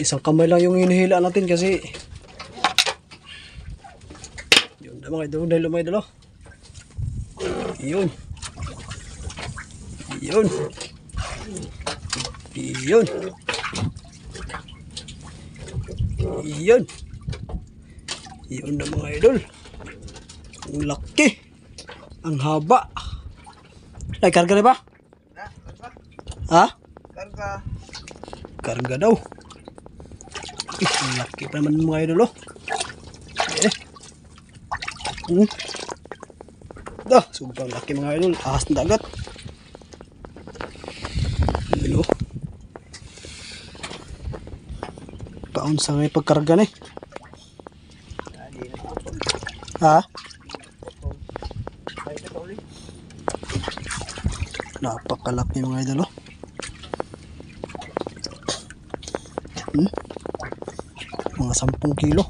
Isang kamay lang yung hinihila natin kasi yun na mga idol dahil mga idol. Yun. Yun. Yun. Yun. Yun na mga idol. Ang laki. Ang haba. Ay, karga na ba? Ha? Karga. Karga daw. Laki pa naman mga idol oh. Eh. Hmm. Dah, sobrang laki mga idol. Ahas ng dagat. Yun oh. Kaon sa ngay pagkarga na eh. Ha? Napakalaki mga idol oh. Hmm? Mga sampung kilo.